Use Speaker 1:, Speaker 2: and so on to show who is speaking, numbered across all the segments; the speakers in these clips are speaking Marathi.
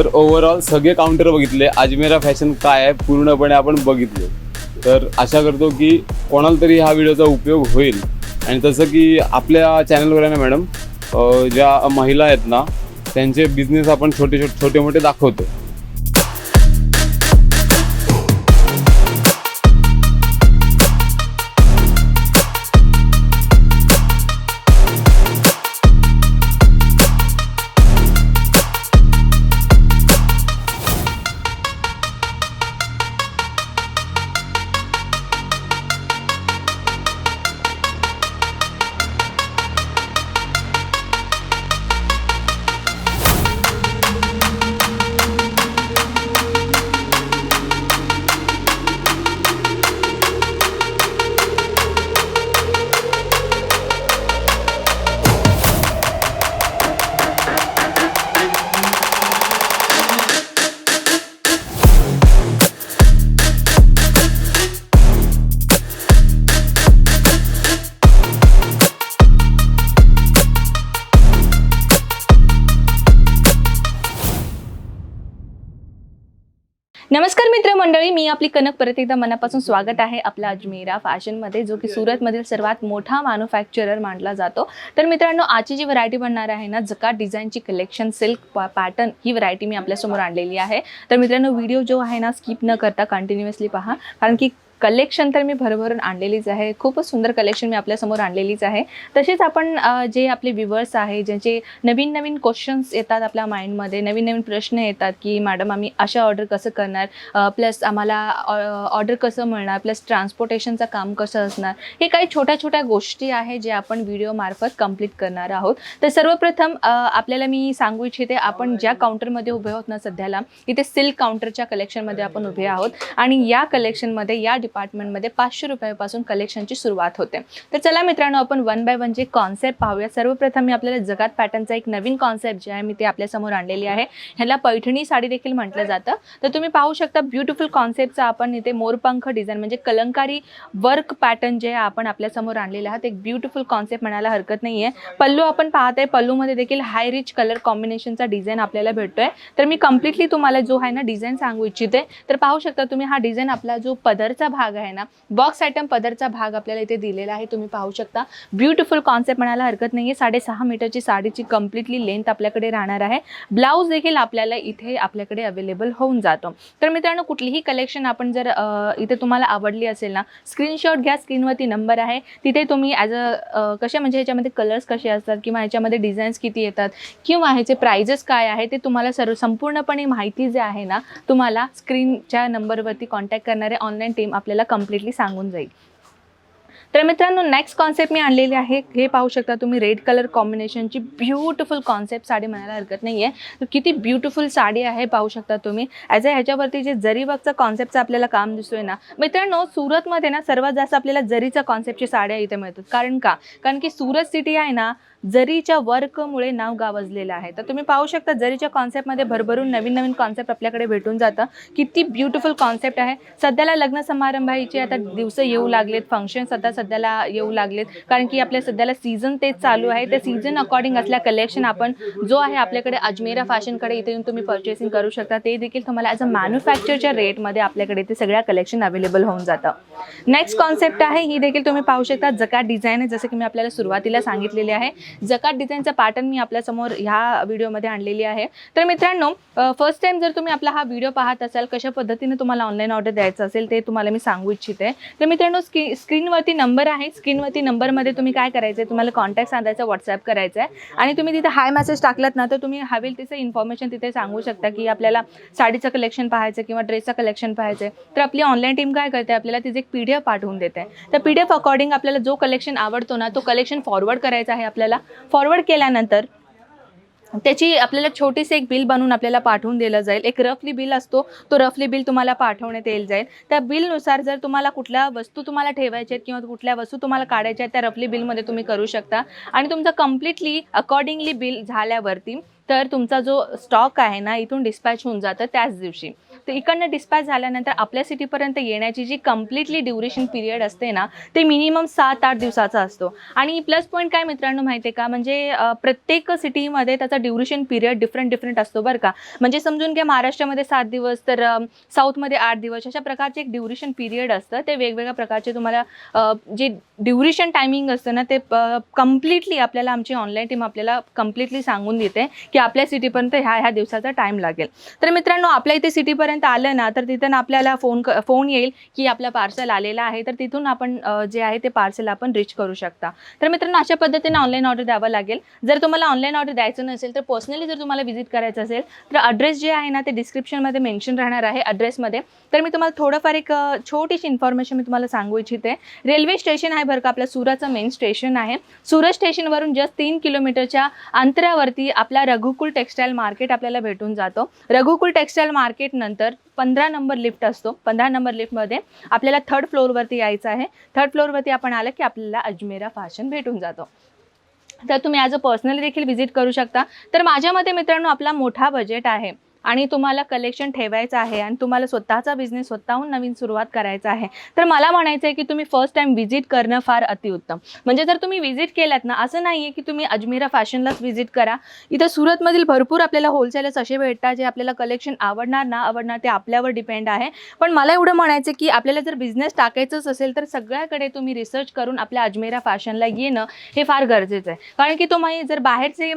Speaker 1: तर ओव्हरऑल सगळे काउंटर बघितले. अजमेरा फॅशन काय आहे पूर्णपणे आपण बघितले. तर आशा करतो की कोणाला तरी हा व्हिडिओचा उपयोग होईल. आणि तसं की आपल्या चॅनलवर आहे ना मॅडम ज्या महिला आहेत ना त्यांचे बिझनेस आपण छोटे छोटे छोटे मोठे दाखवतो.
Speaker 2: नमस्कार मित्र मंडळी मी आपली कनक परत एकदा मनापासून स्वागत आहे आपला अजमेरा फॅशनमध्ये जो की सुरतमधील सर्वात मोठा मॅन्युफॅक्चरर मानला जातो. तर मित्रांनो आजची जी व्हरायटी बनणार आहे ना जका डिझाईनची कलेक्शन सिल्क पॅटर्न ही व्हरायटी मी आपल्यासमोर आणलेली आहे. तर मित्रांनो व्हिडिओ जो आहे ना स्किप न करता कंटिन्युअसली पहा. कारण की कलेक्शन तर मी भरभरून आणलेलीच आहे. खूपच सुंदर कलेक्शन मी आपल्यासमोर आणलेलीच आहे. तसेच आपण जे आपले व्ह्युअर्स आहे ज्यांचे नवीन नवीन क्वेश्चन्स येतात आपल्या माइंडमध्ये नवीन नवीन प्रश्न येतात की मॅडम आम्ही अशा ऑर्डर कसं करणार? प्लस आम्हाला ऑर्डर कसं मिळणार? प्लस ट्रान्सपोर्टेशनचं काम कसं असणार? हे काही छोट्या छोट्या गोष्टी आहे जे आपण व्हिडिओमार्फत कंप्लीट करणार आहोत. तर सर्वप्रथम आपल्याला मी सांगू इच्छिते आपण ज्या काउंटरमध्ये उभे आहोत ना सध्याला इथे सिल्क काउंटरच्या कलेक्शनमध्ये आपण उभे आहोत. आणि या कलेक्शनमध्ये या डिपार्टमेंटमध्ये पाचशे रुपयापासून कलेक्शनची सुरुवात होते. तर चला मित्रांनो आपण वन बाय वन जे कॉन्सेप्ट पाहूया. सर्वप्रथम मी आपल्याला जगात पॅटर्नचा एक नवीन कॉन्सेप्ट जे आहे मी ते आपल्यासमोर आणलेली आहे. ह्याला पैठणी साडी देखील म्हटलं जातं. तर तुम्ही पाहू शकता ब्युटिफुल कॉन्सेप्टचा आपण इथे मोरपंख डिझाईन म्हणजे कलंकारी वर्क पॅटर्न जे आहे आपण आपल्यासमोर आणलेलं आहात एक ब्युटिफुल कॉन्सेप्ट म्हणायला हरकत नाही आहे पल्लू आपण पाहत आहे पल्लूमध्ये देखील हाय रिच कलर कॉम्बिनेशनचा डिझाईन आपल्याला भेटतोय. तर मी कम्प्लिटली तुम्हाला जो आहे ना डिझाईन सांगू इच्छिते. तर पाहू शकता तुम्ही हा डिझाईन आपला जो पदरचा भाग भाग आहे ना बॉक्स आयटम पदरचा भाग आपल्याला इथे दिलेला आहे तुम्ही पाहू शकता. ब्युटिफुल कॉन्सेप्ट म्हणायला हरकत नाही आहे साडेसहा मीटरची साडीची कम्प्लिटली लेंथ आपल्याकडे राहणार आहे. ब्लाऊज देखील आपल्याला इथे आपल्याकडे अवेलेबल होऊन जातो. तर मित्रांनो कुठलीही कलेक्शन आपण जर इथे तुम्हाला आवडली असेल ना स्क्रीनशॉट घ्या स्क्रीनवरती नंबर आहे. तिथे तुम्ही ॲज अ कसे म्हणजे ह्याच्यामध्ये कलर्स कसे असतात किंवा ह्याच्यामध्ये डिझाईन्स किती येतात किंवा ह्याचे प्राइजेस काय आहे ते तुम्हाला सर्व संपूर्णपणे माहिती जे आहे ना तुम्हाला स्क्रीनच्या नंबरवरती कॉन्टॅक्ट करणारे ऑनलाईन टीम आपल्याला कम्प्लिटली सांगून जाईल. तर मित्रांनो नेक्स्ट कॉन्सेप्ट मी आणलेली आहे. हे पाहू शकता तुम्ही रेड कलर कॉम्बिनेशनची ब्युटिफुल कॉन्सेप्ट साडी म्हणायला हरकत नाही आहे तर किती ब्युटिफुल साडी आहे पाहू शकता तुम्ही. ॲज अ ह्याच्यावरती जे जरी वर्कचं कॉन्सेप्टचं आपल्याला काम दिसतोय ना मित्रांनो सुरतमध्ये ना सर्वात जास्त आपल्याला जरीचा कॉन्सेप्टची साड्या इथे मिळतात. कारण का? कारण की सुरत सिटी आहे ना जरीच्या वर्कमुळे नाव गावजलेलं आहे. तर तुम्ही पाहू शकता जरीच्या कॉन्सेप्टमध्ये भरभरून नवीन नवीन कॉन्सेप्ट आपल्याकडे भेटून जातं. किती ब्युटिफुल कॉन्सेप्ट आहे. सध्याला लग्न समारंभाचे आता दिवस येऊ लागलेत फंक्शन सध्या सध्याला येऊ लागलेत. कारण की आपल्या सध्याला सीझन तेच चालू आहे. त्या सीझन अकॉर्डिंग असल्या कलेक्शन आपण जो आहे आपल्याकडे अजमेरा फॅशनकडे इथे येऊन तुम्ही परचेसिंग करू शकता. ते देखील तुम्हाला ॲज अ मॅन्युफॅक्चरच्या रेटमध्ये आपल्याकडे ते सगळ्या कलेक्शन अवेलेबल होऊन जातं. नेक्स्ट कॉन्सेप्ट आहे. ही देखील तुम्ही पाहू शकता. जका डिझाईन आहे. जसं की मी आपल्याला सुरुवातीला सांगितलेले आहे. जकात डिझाईनचा पॅटर्न मी आपल्यासमोर ह्या व्हिडिओमध्ये आणलेली आहे. तर मित्रांनो फर्स्ट टाइम जर तुम्ही आपला हा व्हिडिओ पाहत असाल कशा पद्धतीने तुम्हाला ऑनलाईन ऑर्डर द्यायचं असेल ते तुम्हाला मी सांगू इच्छिते. तर मित्रांनो स्क्री स्क्रीनवरती नंबर आहे. स्क्रीनवरती नंबरमध्ये तुम्ही काय करायचं आहे तुम्हाला कॉन्टॅक्ट सांगायचा व्हॉट्सअप करायचा आहे आणि तुम्ही तिथे हाय मेसेज टाकलात ना तर तुम्ही हवेल तिचं इन्फॉर्मेशन तिथे सांगू शकता की आपल्याला साडीचं कलेक्शन पाहायचं किंवा ड्रेसचं कलेक्शन पाहायचं आहे तर आपली ऑनलाईन टीम काय करते आपल्याला तिचे एक पी डी एफ पाठवून देते. तर पी डी एफ अकॉर्डिंग आपल्याला जो कलेक्शन आवडतो ना तो कलेक्शन फॉरवर्ड करायचा आहे आपल्याला. फॉरवर्ड केल्यानंतर त्याची आपल्याला छोटीशी एक बिल बनवून आपल्याला पाठवून दिलं जाईल. एक रफली बिल असतो तो रफली बिल तुम्हाला पाठवण्यात येईल जाईल. त्या बिलनुसार जर तुम्हाला कुठल्या वस्तू तुम्हाला ठेवायच्या आहेत किंवा कुठल्या वस्तू तुम्हाला काढायच्या आहेत त्या रफली बिलमध्ये तुम्ही करू शकता. आणि तुमचं कम्प्लिटली अकॉर्डिंगली बिल झाल्यावरती तर तुमचा जो स्टॉक आहे ना इथून डिस्पॅच होऊन जातं त्याच दिवशी. तर इकडनं डिस्पॅच झाल्यानंतर आपल्या सिटीपर्यंत येण्याची जी कम्प्लिटली ड्युरेशन पिरियड असते ना ते मिनिमम सात आठ दिवसाचा असतो. आणि प्लस पॉईंट काय मित्रांनो माहिती आहे का? म्हणजे प्रत्येक सिटीमध्ये त्याचा ड्युरेशन पिरियड डिफरंट डिफरंट असतो बरं का. म्हणजे समजून घ्या महाराष्ट्रामध्ये सात दिवस तर साऊथमध्ये आठ दिवस अशा प्रकारचे एक ड्युरेशन पिरियड असतं. ते वेगवेगळ्या प्रकारचे तुम्हाला जे ड्युरेशन टायमिंग असतं ना ते कम्प्लिटली आपल्याला आमची ऑनलाईन टीम आपल्याला कम्प्लिटली सांगून देते की आपल्या सिटीपर्यंत ह्या ह्या दिवसाचा टाईम लागेल. तर मित्रांनो आपल्या इथे सिटीपर्यंत आलं ना तर तिथं आपल्याला फोन क फोन येईल की आपलं पार्सल आलेलं आहे तर तिथून आपण जे आहे ते पार्सल आपण रिच करू शकता. तर मित्रांनो अशा पद्धतीने ऑनलाईन ऑर्डर द्यावं लागेल. जर तुम्हाला ऑनलाईन ऑर्डर द्यायचं नसेल तर पर्सनली जर तुम्हाला व्हिजिट करायचं असेल तर अड्रेस जे आहे ना ते डिस्क्रिप्शनमध्ये मेन्शन राहणार आहे अड्रेसमध्ये तर मी तुम्हाला थोडंफार एक छोटीशी इन्फॉर्मेशन मी तुम्हाला सांगू इच्छिते. रेल्वे स्टेशन आहे बरं का आपल्या सुराचं मेन स्टेशन आहे. सुरत स्टेशनवरून जस्ट तीन किलोमीटरच्या अंतरावरती आपला रघुकुल टेक्स्टाईल मार्केट आपल्याला भेटून जातो. रघुकुल टेक्स्टाईल मार्केट नंतर पंधरा नंबर लिफ्ट असतो. पंधरा नंबर लिफ्टमध्ये आपल्याला थर्ड फ्लोअरवरती यायचं आहे. थर्ड फ्लोअरवरती आपण आलं की आपल्याला अजमेरा फॅशन भेटून जातो. तर तुम्ही ॲज अ पर्सनली देखील व्हिजिट करू शकता. तर माझ्या मते मित्रांनो आपला मोठा बजेट आहे. आणि तुम्हाला कलेक्शन ठेवायचं आहे आणि तुम्हाला स्वतःचा बिझनेस स्वतःहून नवीन सुरुवात करायचा आहे. तर मला म्हणायचं आहे की तुम्ही फर्स्ट टाइम व्हिजिट करणं फार अतिउत्तम. म्हणजे जर तुम्ही व्हिजिट केलात ना असं नाही आहे की तुम्ही अजमेरा फॅशनलाच व्हिजिट करा. इथं सुरतमधील भरपूर आपल्याला होलसेलर्स असे भेटतात जे आपल्याला कलेक्शन आवडणार ना आवडणार ते आपल्यावर डिपेंड आहे. पण मला एवढं म्हणायचं की आपल्याला जर बिझनेस टाकायचंच असेल तर सगळ्याकडे तुम्ही रिसर्च करून आपल्या अजमेरा फॅशनला येणं हे फार गरजेचं आहे. कारण की तुम्ही जर बाहेरचे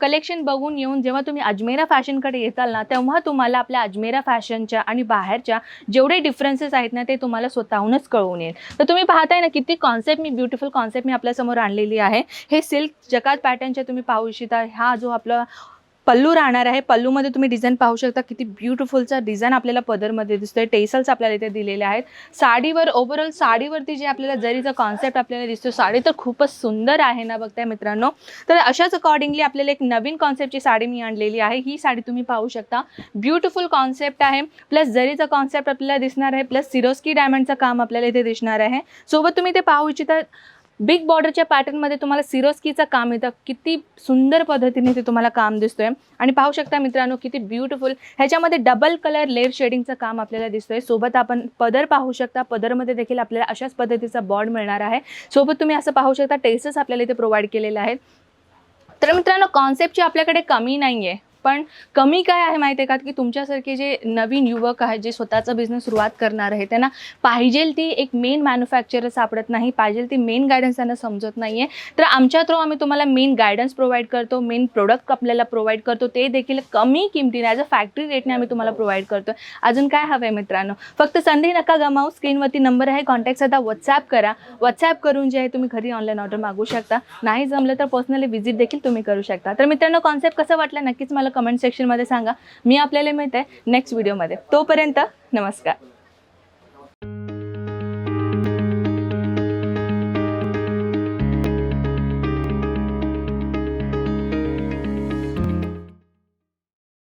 Speaker 2: कलेक्शन बघून येऊन जेव्हा तुम्ही अजमेरा फॅशनकडे येताल ना तेव्हा तुम्हाला आपल्या अजमेरा फॅशनच्या आणि बाहेरच्या जेवढे डिफरन्सेस आहेत ना ते तुम्हाला स्वतःहूनच कळून येईल. तर तुम्ही पाहताय ना किती कॉन्सेप्ट मी ब्युटिफुल कॉन्सेप्ट मी आपल्यासमोर आणलेली आहे. हे सिल्क जकात पॅटर्नचे तुम्ही पाहू इच्छिता. हा जो आपला पल्लू राहणार आहे. पल्लूमध्ये तुम्ही डिझाईन पाहू शकता किती ब्युटिफुलचा डिझाईन आपल्याला पदरमध्ये दिसतोय. टेसल्स आपल्याला इथे दिलेले आहेत. साडीवर ओव्हरऑल साडीवरती जे आपल्याला जरीचा कॉन्सेप्ट आपल्याला दिसतो साडी तर खूपच सुंदर आहे ना बघताय मित्रांनो. तर अशाच अकॉर्डिंगली आपल्याला एक नवीन कॉन्सेप्टची साडी मी आणलेली आहे. ही साडी तुम्ही पाहू शकता. ब्युटिफुल कॉन्सेप्ट आहे. प्लस जरीचा कॉन्सेप्ट आपल्याला दिसणार आहे प्लस सिरोस्की डायमंडचं काम आपल्याला इथे दिसणार आहे. सोबत तुम्ही ते पाहू इच्छिता बिग बॉर्डरच्या पॅटर्नमध्ये तुम्हाला सिरोस्कीचं काम येतं. किती सुंदर पद्धतीने ते तुम्हाला काम दिसतोय. आणि पाहू शकता मित्रांनो किती ब्युटिफुल ह्याच्यामध्ये डबल कलर लेअर शेडिंगचं काम आपल्याला दिसतोय. सोबत आपण पदर पाहू शकता. पदरमध्ये देखील आपल्याला अशाच पद्धतीचा बॉर्ड मिळणार आहे. सोबत तुम्ही असं पाहू शकता टेसेस आपल्याला इथे प्रोव्हाइड केलेले आहेत. तर मित्रांनो कॉन्सेप्टची आपल्याकडे कमी नाही आहे पण कमी काय आहे माहिती आहे का? की तुमच्यासारखे जे नवीन युवक आहेत जे स्वतःचा बिझनेस सुरुवात करणार आहे त्यांना पाहिजे ती एक मेन मॅन्युफॅक्चरर सापडत नाही पाहिजे ती मेन गायडन्स त्यांना समजत नाही आहे तर आमच्या थ्रू आम्ही तुम्हाला मेन गायडन्स प्रोव्हाइड करतो मेन प्रोडक्ट आपल्याला प्रोव्हाइड करतो ते देखील कमी किमतीने ॲज अ फॅक्टरी रेटने आम्ही तुम्हाला प्रोव्हाइड करतो अजून काय हवं आहे मित्रांनो? फक्त संधी नका गमावू स्क्रीनवरती नंबर आहे कॉन्टॅक्ट साधा व्हॉट्सॲप करा. व्हॉट्सॲप करून जे आहे तुम्ही घरी ऑनलाईन ऑर्डर मागू शकता. नाही जमलं तर पर्सनली व्हिजिट देखील तुम्ही करू शकता. तर मित्रांनो कॉन्सेप्ट कसं वाटलं? नक्कीच मला कमेंट सेक्शनमध्ये सांगा. मी आपल्याला मिळते नेक्स्ट व्हिडिओमध्ये. तोपर्यंत नमस्कार.